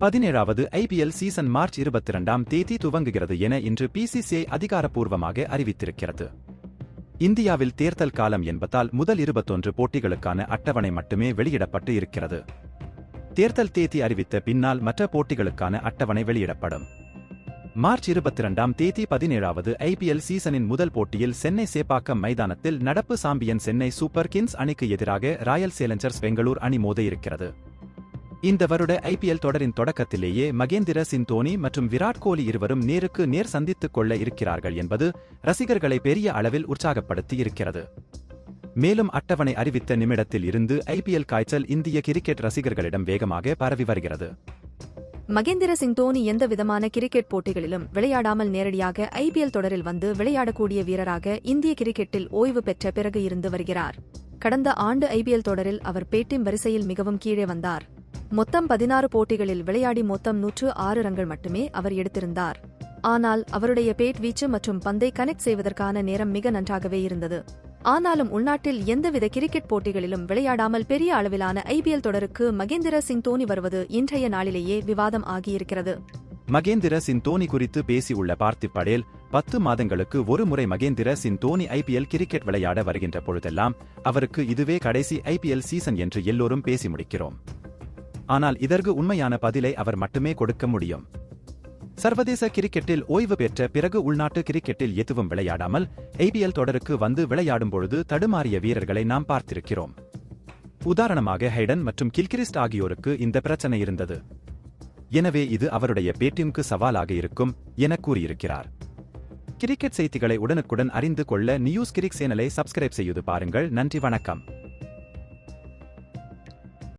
பதினேழாவது IPL season March இருபத்தி இரண்டாம் தேதி துவங்குகிறது என இன்று பிசிசிஐ அதிகாரப்பூர்வமாக அறிவித்திருக்கிறது. இந்தியாவில் தேர்தல் காலம் என்பதால் முதல் இருபத்தொன்று போட்டிகளுக்கான அட்டவணை மட்டுமே வெளியிடப்பட்டு இருக்கிறது. தேர்தல் தேதி அறிவித்த பின்னால் மற்ற போட்டிகளுக்கான அட்டவணை வெளியிடப்படும். மார்ச் இருபத்தி இரண்டாம் தேதி பதினேழாவது ஐபிஎல் சீசனின் முதல் போட்டியில் சென்னை சேப்பாக்கம் மைதானத்தில் நடப்பு சாம்பியன் சென்னை சூப்பர் கிங்ஸ் அணிக்கு எதிராக ராயல் சேலஞ்சர்ஸ் பெங்களூர் அணி மோத இருக்கிறது இந்த வருட ஐபிஎல் தொடரின் தொடக்கத்திலேயே மகேந்திர சிங் தோனி மற்றும் விராட் கோலி இருவரும் நேருக்கு நேர் சந்தித்துக் கொள்ள இருக்கிறார்கள் என்பது ரசிகர்களை பெரிய அளவில் உற்சாகப்படுத்தி இருக்கிறது மேலும் அட்டவணை அறிவித்த நிமிடத்தில் இருந்து ஐபிஎல் காய்ச்சல் இந்திய கிரிக்கெட் ரசிகர்களிடம் வேகமாக பரவி வருகிறது. மகேந்திர சிங் தோனி எந்த விதமான கிரிக்கெட் போட்டிகளிலும் விளையாடாமல் நேரடியாக ஐபிஎல் தொடரில் வந்து விளையாடக்கூடிய வீரராக இந்திய கிரிக்கெட்டில் ஓய்வு பெற்ற பிறகு இருந்து வருகிறார். கடந்த ஆண்டு ஐபிஎல் தொடரில் அவர் பேட்டிம் வரிசையில் மிகவும் கீழே வந்தார். மொத்தம் பதினாறு போட்டிகளில் விளையாடி மொத்தம் நூற்று ஆறு ரன்கள் மட்டுமே அவர் எடுத்திருந்தார். ஆனால் அவருடைய பேட் வீச்சு மற்றும் பந்தை கனெக்ட் செய்வதற்கான நேரம் மிக நன்றாகவே இருந்தது. ஆனாலும் உள்நாட்டில் எந்தவித கிரிக்கெட் போட்டிகளிலும் விளையாடாமல் பெரிய அளவிலான ஐபிஎல் தொடருக்கு மகேந்திர சிங் தோனி வருவது இன்றைய நாளிலேயே விவாதம் ஆகியிருக்கிறது. மகேந்திர சிங் தோனி குறித்து பேசியுள்ள பார்த்திப் படேல் பத்து மாதங்களுக்கு ஒரு முறை மகேந்திர சிங் தோனி ஐபிஎல் கிரிக்கெட் விளையாட வருகின்ற பொழுதெல்லாம் அவருக்கு இதுவே கடைசி ஐபிஎல் சீசன் என்று எல்லோரும் பேசி முடிக்கிறோம். ஆனால் இதற்கு உண்மையான பதிலை அவர் மட்டுமே கொடுக்க முடியும். சர்வதேச கிரிக்கெட்டில் ஓய்வு பெற்ற பிறகு உள்நாட்டு கிரிக்கெட்டில் எதுவும் விளையாடாமல் ஐபிஎல் தொடருக்கு வந்து விளையாடும் பொழுது தடுமாறிய வீரர்களை நாம் பார்த்திருக்கிறோம். உதாரணமாக ஹைடன் மற்றும் கில்கிரிஸ்ட் ஆகியோருக்கு இந்த பிரச்சனை இருந்தது. எனவே இது அவருடைய பேட்டியுக்கு சவாலாக இருக்கும் என கூறியிருக்கிறார். கிரிக்கெட் செய்திகளை உடனுக்குடன் அறிந்து கொள்ள நியூஸ் கிரிக் சேனலை சப்ஸ்கிரைப் செய்து பாருங்கள். நன்றி வணக்கம்.